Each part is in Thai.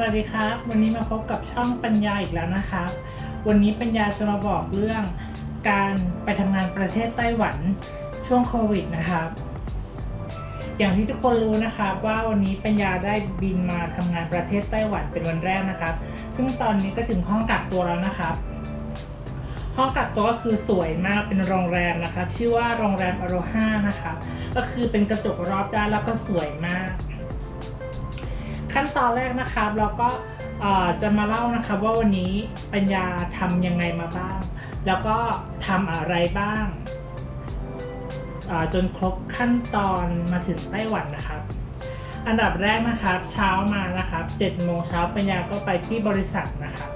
สวัสดีครับ วันนี้มาพบกับช่องปัญญาอีกแล้วนะครับ วันนี้ปัญญาจะมาบอกเรื่องการไปทำงานประเทศไต้หวันช่วงโควิดนะครับ อย่างที่ทุกคนรู้นะครับว่าวันนี้ปัญญาได้บินมาทำงานประเทศไต้หวันเป็นวันแรกนะครับ ซึ่งตอนนี้ก็ถึงห้องกักตัวแล้วนะครับ ห้องกักตัวก็คือสวยมากเป็นโรงแรมนะครับ ชื่อว่าโรงแรมอโรฮานะครับก็คือเป็นกระจกรอบด้านแล้วก็สวยมาก ขั้นตอนแรกนะครับเราก็จะมาเล่านะครับว่าวันนี้ปัญญาทำยังไงมาบ้าง แล้วก็ทำอะไรบ้างจนครบขั้นตอนมาถึงไต้หวันนะครับ อันดับแรกนะครับเช้ามานะครับ7โมงเช้าปัญญาก็ไปที่บริษัทนะครับ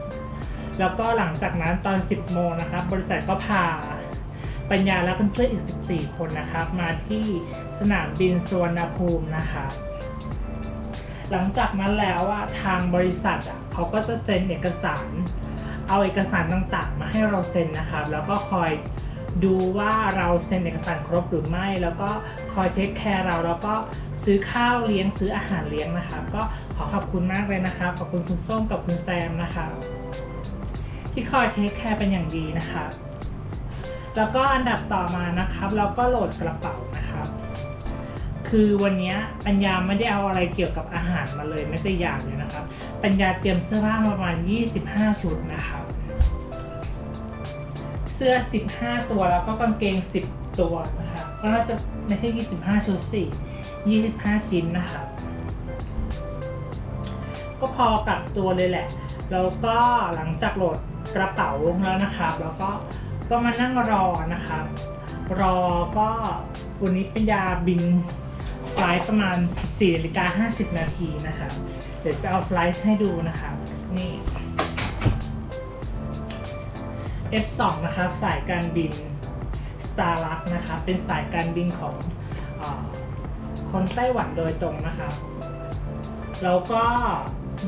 แล้วก็หลังจากนั้นตอน 10 โมงนะครับ บริษัทก็พาปัญญาและเพื่อนๆอีก 14 คนนะครับ มาที่สนามบินสุวรรณภูมินะครับ หลังจากนั้นแล้วอะทางบริษัทอะเขาก็จะเซ็นเอกสาร เอาเอกสารต่างๆ มาให้เราเซ็นนะครับ แล้วก็คอยดูว่าเราเซ็นเอกสารครบหรือไม่ แล้วก็คอยเทคแคร์เราแล้วก็ซื้อข้าวเลี้ยงซื้ออาหารเลี้ยงนะครับก็ขอขอบคุณมากเลยนะครับขอบคุณคุณส้มกับคุณแซมนะครับที่คอยเทคแคร์เป็นอย่างดีนะครับแล้วก็อันดับต่อมานะครับ เราก็โหลดกระเป๋า คือวันนี้ปัญญาไม่ได้เอาอะไรเกี่ยวกับอาหารมาเลยไม่แต่อย่างเลยนะครับ ปัญญาเตรียมเสื้อผ้ามาประมาณ 25 ชุดนะครับ เสื้อ 15 ตัวแล้วก็กางเกง 10 ตัวนะครับก็น่าจะไม่ใช่ 25 ชุดสิ25 ชิ้นนะครับ ก็พอกับตัวเลยแหละ แล้วก็หลังจากโหลดกระเป๋าแล้วนะครับ แล้วก็ก็มานั่งรอนะครับ รอก็วันนี้เป็นยาบิน ไฟล์ประมาณ 14นาฬิกา50 นาทีนะครับเดี๋ยวจะเอาไฟล์ให้ดูนะครับนี่ F2 นะครับสายการบิน Starlux นะครับเป็นสายการบินของอคนไต้หวันโดยตรงนะครับแล้วก็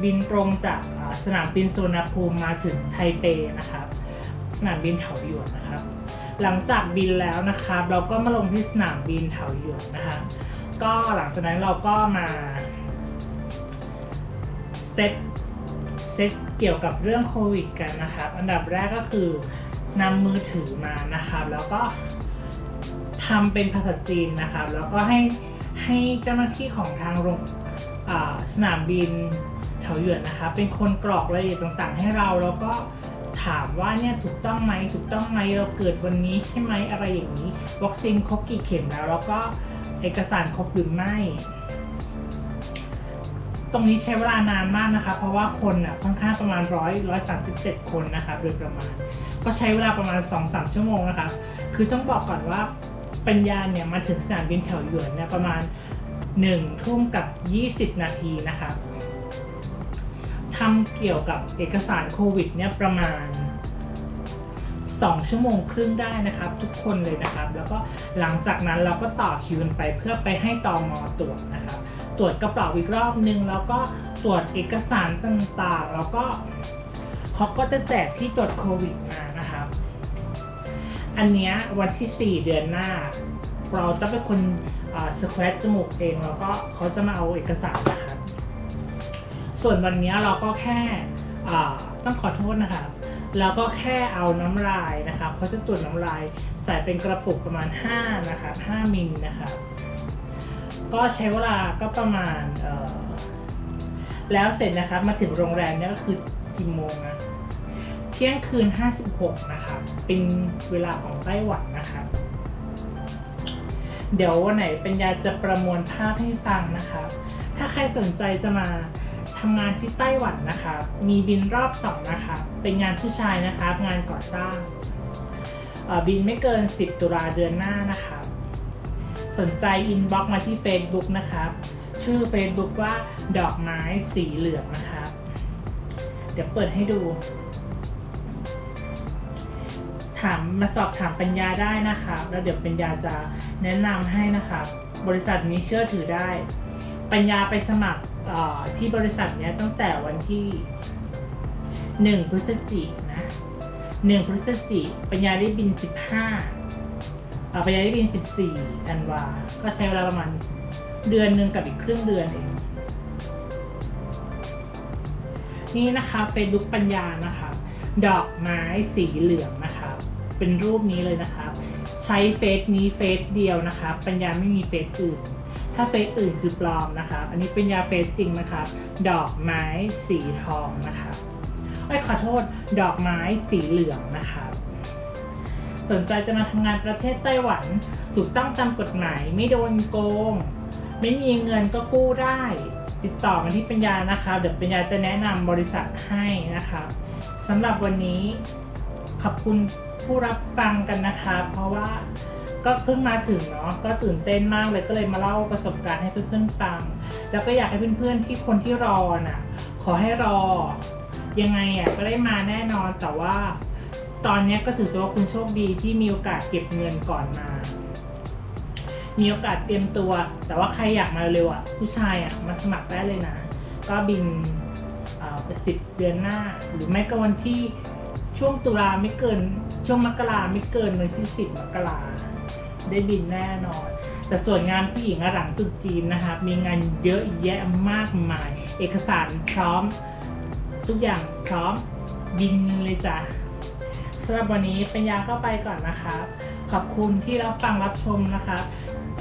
บินตรงจากสนามบินสุวรรณภูมิมาถึงไทเปนะครับสนามบินเถาหยวนนะครับ หลังจากบินแล้วนะครับ เราก็มาลงที่สนามบินเถาหยวนนะคะ ก็หลังจากนั้นเราก็มาเซตเซตเกี่ยวกับเรื่องโควิดกันนะครับ อันดับแรกก็คือนำมือถือมานะครับ แล้วก็ทำเป็นภาษาจีนนะครับ แล้วก็ให้ให้เจ้าหน้าที่ของทางโรงสนามบินเถาหยวนนะครับเป็นคนกรอกรายละเอียดต่างๆ ให้เราแล้วก็ถามว่าเนี่ยถูกต้องไหมถูกต้องไหมเราเกิดวันนี้ใช่ไหมอะไรอย่างนี้วัคซีนครบกี่เข็มแล้ว แล้วก็ เอกสารครบหรือไม่ ตรงนี้ใช้เวลานานมากนะคะ เพราะว่าคนอะค่อนข้างประมาณร้อยร้อยสามสิบเจ็ดคนนะคะโดยประมาณ ก็ใช้เวลาประมาณสองสามชั่วโมงนะคะ คือต้องบอกก่อนว่าปัญญาเนี่ยมาถึงสนามบินแถวหยวนเนี่ยประมาณหนึ่งทุ่มกับยี่สิบนาทีนะคะทำเกี่ยวกับเอกสารโควิดเนี่ยประมาณ 2 ชั่วโมงครึ่งได้นะครับ ทุกคนเลยนะครับ แล้วก็หลังจากนั้นเราก็ต่อคิวกันไปเพื่อไปให้ตอมอตรวจนะครับ ตรวจกระเป๋าอีกรอบนึง แล้วก็ตรวจเอกสารต่างๆ แล้วก็เขาก็จะแจกที่ตรวจโควิดมานะครับ อันเนี้ยวันที่ 4 เดือนหน้า เราต้องเป็นคนสแควตจมูกเอง แล้วก็เขาจะมาเอาเอกสารนะครับ ส่วนวันนี้เราก็แค่ต้องขอโทษนะครับ เราก็แค่เอาน้ำลายนะครับเขาจะตรวจน้ำลายใส่เป็นกระปุกประมาณ 5 นะครับ5มิลนะครับก็ใช้เวลาก็ประมาณเออแล้วเสร็จนะครับมาถึงโรงแรมเนี่ยก็คือกี่โมงนะเที่ยงคืน 56 นะครับเป็นเวลาของไต้หวันนะครับเดี๋ยววันไหนเป็นยาจะประมวลภาพให้ฟังนะครับถ้าใครสนใจจะมา ทำงานที่ไต้หวันนะครับมีบินรอบสองนะครับเป็นงานผู้ชายนะครับงานก่อสร้างบินไม่เกิน 10 ตุลาเดือนหน้านะครับสนใจอินบ็อกมาที่ Facebook นะครับ ชื่อ Facebook ว่าดอกไม้สีเหลืองนะครับ เดี๋ยวเปิดให้ดู ถามมาสอบถามปัญญาได้นะครับ แล้วเดี๋ยวปัญญาจะแนะนำให้นะครับ บริษัทนี้เชื่อถือได้ ปัญญาไปสมัคร ที่บริษัทเนี้ยตั้งแต่วันที่ 1 พฤศจิกนะ 1 พฤศจิกปัญญาได้บิน 15อ่าปัญญาได้บิน 14ธันวา ก็ใช้เวลาประมาณเดือนหนึ่งกับอีกครึ่งเดือนเอง นี่นะคะเฟซบุ๊กปัญญานะคะดอกไม้สีเหลืองนะคะเป็นรูปนี้เลยนะครับ ใช้เฟซนี้เฟซเดียวนะคะปัญญาไม่มีเฟซอื่น ถ้าเฟซอื่นคือปลอมนะคะ อันนี้เปัญญาเฟซจริงนะคะดอกไม้สีทองนะคะไอ้ขอโทษ ดอกไม้สีเหลืองนะคะสนใจจะมาทำงานประเทศไต้หวัน ถูกต้องตามกฎหมาย ไม่โดนโกง ไม่มีเงินก็กู้ได้ ติดต่อมาที่ปัญญานะคะ เดี๋ยวปัญญาจะแนะนำบริษัทให้นะคะสำหรับวันนี้ขอบคุณผู้รับฟังกันนะคะ เพราะว่า ก็เพิ่งมาถึงเนาะก็ตื่นเต้นมากเลยก็เลยมาเล่าประสบการณ์ให้เพื่อนๆฟัง แล้วก็อยากให้เพื่อนๆที่คนที่รอน่ะขอให้รอยังไงอะก็ได้มาแน่นอนแต่ว่า ตอนนี้ก็ถือว่าคุณโชคดีที่มีโอกาสเก็บเงินก่อนมา มีโอกาสเตรียมตัว แต่ว่าใครอยากมาเร็วอะผู้ชายอะมาสมัครได้เลยนะ ก็บินไปสิบเดือนหน้า หรือไม่ก็วันที่ช่วงตุลาไม่เกิน ช่วงมกราไม่เกินวันที่สิบมกรา ได้บินแน่นอน แต่ส่วนงานผู้หญิงหลังตรุษจีนนะคะมีงานเยอะแยะมากมาย เอกสารพร้อม ทุกอย่างพร้อมบินเลยจ้ะสำหรับวันนี้ปัญญาก็ไปก่อนนะคะขอบคุณที่รับฟังรับชมนะคะ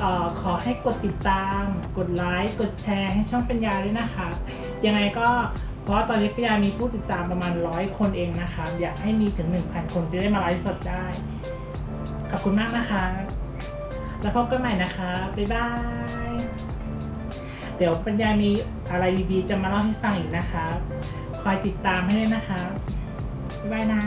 ออขอให้กดติดตาม กดไลค์ กดแชร์ให้ช่องปัญญาด้วยนะคะ ยังไงก็เพราะตอนนี้ปัญญามีผู้ติดตามประมาณร้อยคนเองนะคะ อยากให้มีถึง 1,000 คนจะได้มาไลฟ์สดได้ ขอบคุณมากนะคะ แล้วพบกันใหม่นะคะ บ๊ายบาย เดี๋ยวปัญญามีอะไรดีๆ จะมาเล่าให้ฟังอีกนะคะ คอยติดตามให้ด้วยนะคะ บ๊ายบายนะ